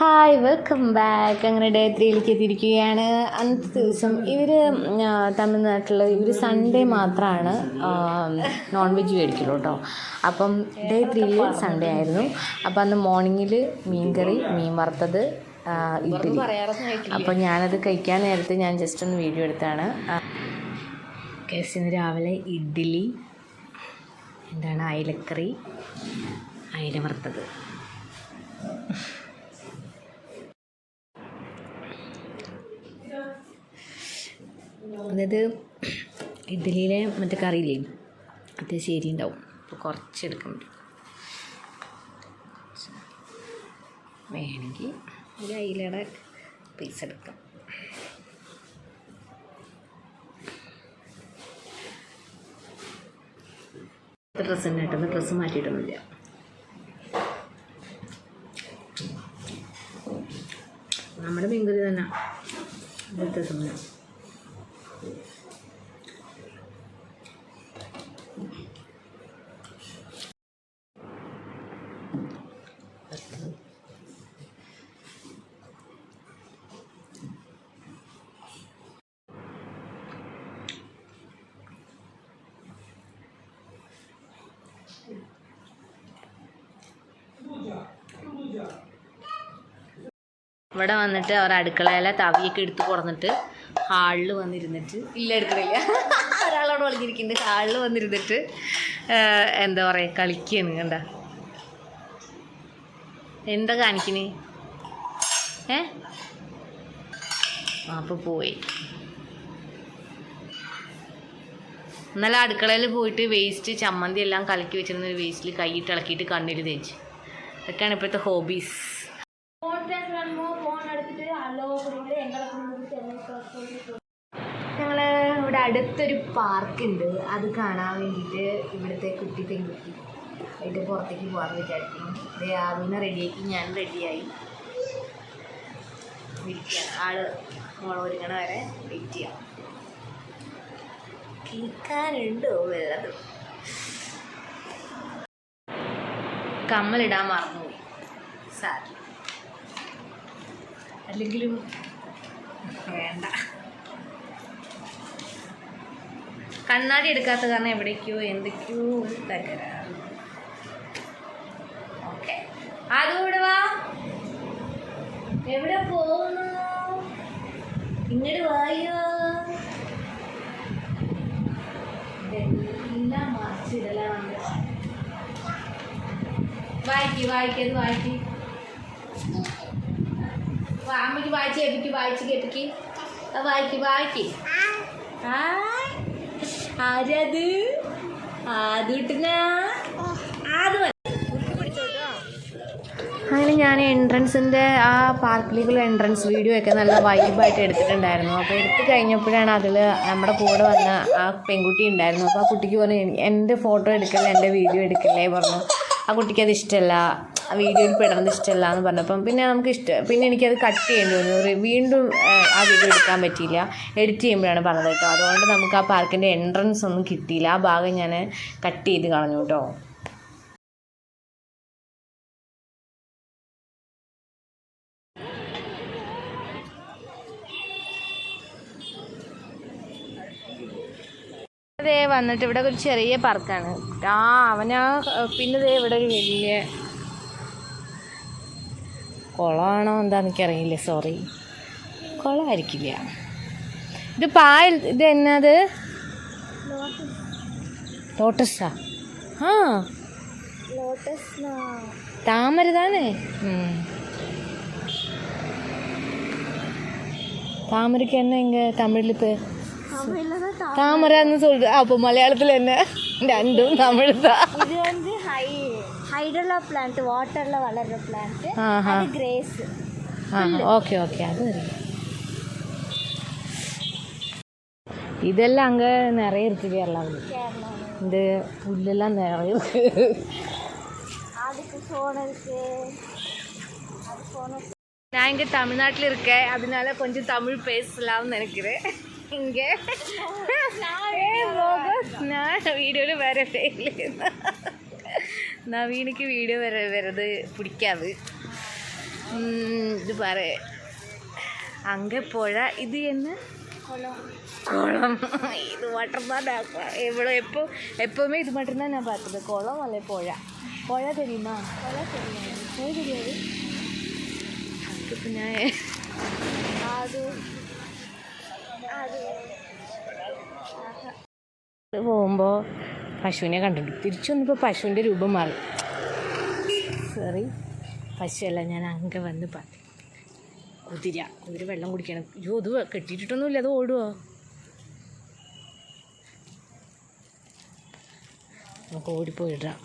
Hi welcome back അങ്ങനെ day ത്രീയിലേക്ക് എത്തിയിരിക്കുകയാണ്. അന്നത്തെ ദിവസം ഇവർ തമിഴ്നാട്ടിൽ ഇവർ സൺഡേ മാത്രമാണ് നോൺ വെജ് മേടിക്കുള്ളൂ കേട്ടോ അപ്പം ഡേ ത്രീയിൽ സൺഡേ ആയിരുന്നു. അപ്പം അന്ന് മോർണിംഗിൽ മീൻകറി മീൻ വറുത്തത് ഇഡ്ഡലി. അപ്പം ഞാനത് കഴിക്കാൻ നേരത്തെ ഞാൻ ജസ്റ്റ് ഒന്ന് വീഡിയോ എടുത്താണ്. ഇന്ന് രാവിലെ ഇഡ്ഡലി എന്താണ് അയലക്കറി അയല വറുത്തത്. അതായത് ഇഡ്ഡലിയിലെ മറ്റേ കറിയില്ലേ അത് ശരി ഉണ്ടാവും. അപ്പോൾ കുറച്ച് എടുക്കാൻ പറ്റും വേണമെങ്കിൽ ഒരു അയിലയുടെ പീസ് എടുക്കാം. ഡ്രസ്സ് തന്നെ ഇട്ടത് ഡ്രസ്സ് മാറ്റിയിട്ടൊന്നുമില്ല. നമ്മുടെ മീൻകറി തന്നെ. വ്യത്യാസമില്ല ഇവിടെ വന്നിട്ട് അവർ അടുക്കളയിലെ തവിയൊക്കെ എടുത്ത് കൊടുന്നിട്ട് ഹാളിൽ വന്നിരുന്നിട്ട് ഇല്ല എടുക്കണില്ല. ഒരാളോട് വളഞ്ഞിരിക്കുന്നുണ്ട് ഹാളിൽ വന്നിരുന്നിട്ട് എന്താ പറയുക കളിക്കുകയാണ് കണ്ട. എന്താ കാണിക്കണേ? ഏ? അപ്പോൾ പോയി. ഇന്നലെ അടുക്കളയിൽ പോയിട്ട് വേസ്റ്റ് ചമ്മന്തി എല്ലാം കലക്കി വെച്ചിരുന്ന ഒരു വേസ്റ്റിൽ കൈയിട്ട് ഇളക്കിയിട്ട് കണ്ണിൽ തേച്ച്. ഇതൊക്കെയാണ് ഇപ്പോഴത്തെ ഹോബീസ് ഞങ്ങൾ ഇവിടെ അടുത്തൊരു പാർക്കുണ്ട്. അത് കാണാൻ വേണ്ടിയിട്ട് ഇവിടുത്തെ കുട്ടി പെൺകുട്ടി ആയിട്ട് പുറത്തേക്ക് പോകാൻ വിചാരിക്കും ആവിനെ റെഡിയാക്കി. ഞാൻ റെഡിയായി. ഇരിക്കുകയാണ് ആൾ ഒരുങ്ങണ വരെ വെയിറ്റ് ചെയ്യാം. കേൾക്കാനുണ്ടോ വെള്ളത്? കമ്മലിടാൻ മറന്നുപോയി. സാറി അല്ലെങ്കിലും വേണ്ട. കണ്ണാടി എടുക്കാത്ത കാരണം എവിടേക്കോ എന്തൊക്കെയോ ഒരു തകരാറ്. ഓക്കെ. അതുകൂടെ വാ. എവിടെ പോകുന്നു? ഇങ്ങോട്ട് വായോ. ഇതെല്ലാം മറിച്ചിടലാണ് വായിക്കി വായിക്കത് വായിക്കി. അമ്മയ്ക്ക് വായിച്ച് എപ്പിക്ക് വായിച്ച് കേപ്പിക്ക് വായിക്ക് വായിക്ക്. ആ ആരത്? ആദ്യട്ടിനാ? മതി. അങ്ങനെ ഞാൻ എൻട്രൻസിന്റെ ആ പാർക്കിലേക്കുള്ള എൻട്രൻസ് വീഡിയോ ഒക്കെ നല്ല വൈബായിട്ട് എടുത്തിട്ടുണ്ടായിരുന്നു. അപ്പോൾ എടുത്തു കഴിഞ്ഞപ്പോഴാണ് അതിൽ നമ്മുടെ കൂടെ വന്ന ആ പെൺകുട്ടി ഉണ്ടായിരുന്നു. അപ്പോൾ ആ കുട്ടിക്ക് പറഞ്ഞു എന്റെ ഫോട്ടോ എടുക്കല്ലേ എന്റെ വീഡിയോ എടുക്കല്ലേ? പറഞ്ഞു. ആ കുട്ടിക്ക് അത് ഇഷ്ടമല്ല വീഡിയോയിൽ പെടുന്നത് ഇഷ്ടമല്ല എന്ന് പറഞ്ഞപ്പം പിന്നെ നമുക്ക് ഇഷ്ടം പിന്നെ എനിക്കത് കട്ട് ചെയ്യേണ്ടി വന്നു. വീണ്ടും ആ വീഡിയോ എടുക്കാൻ പറ്റിയില്ല. എഡിറ്റ് ചെയ്യുമ്പോഴാണ് പറഞ്ഞത് കേട്ടോ. അതുകൊണ്ട് നമുക്ക് ആ പാർക്കിന്റെ എൻട്രൻസ് ഒന്നും കിട്ടിയില്ല. ആ ഭാഗം ഞാൻ കട്ട് ചെയ്ത് കളഞ്ഞു കേട്ടോ. ദേ വന്നിട്ട് ഇവിടെ ഒരു ചെറിയ പാർക്കാണ് ആ അവനാ പിന്നെ ദേ ഇവിടെ ഒരു വലിയ കുളമാണോ എന്താണെന്ന് എനിക്കറിയില്ല സോറി കുളമായിരിക്കില്ല. ഇത് പായൽ ഇത് എന്നത്? ലോട്ടസാ ആ. ലോട്ടസ് താമരതാണേ താമരക്ക് എന്നാ എങ്ക തമിഴിൽ പേർ தாமரான்னு சொல்றது அப்போ மலையாளத்தில் என்ன? ரெண்டும் தமிழ் தான் இது வந்து ஹை ஹைட்ரலா பிளான்ட் வாட்டர்ல வளர்ற பிளான்ட் அது கிரேஸ் ஓகே ஓகே அது இதெல்லாம் அங்கே நிறைய இருக்கு கேரளாவில். இந்த புல்லெல்லாம் நிறைய இருக்கு. அதுக்கு ஃபோன் இருக்கு. நான் இங்கே தமிழ்நாட்டில் இருக்கேன். அதனால கொஞ்சம் தமிழ் பேசலாம்னு நினைக்கிறேன். இங்கே ஏய், போகஸ், நான் வீடியோவில் வரவே இல்லை நவீனுக்கு வீடியோ வர வர்றது பிடிக்காது ഉം, இது பாரு அங்கே புழ இது என்ன குளம் குளம் இது மட்டும்தான் நான் எவ்வளோ எப்போ எப்போவுமே இது மட்டும்தான் நான் பார்த்தது குளம் அல்ல புழ புழ தெரியுமா குளம் தெரியாது புழ தெரியாது அதுக்கு ഞാൻ அது அது പോകുമ്പോൾ പശുവിനെ കണ്ടിട്ടു തിരിച്ചു വന്നപ്പോൾ പശുവിന്റെ രൂപം മാറി. സോറി പശുവല്ല ഞാൻ അങ്ങ് വന്ന് പറഞ്ഞു കുതിര. കുതിര വെള്ളം കുടിക്കണം. അയ്യോ അത് കെട്ടിയിട്ടിട്ടൊന്നുമില്ല. അത് ഓടുവോ? നമുക്ക് ഓടിപ്പോയിടാം.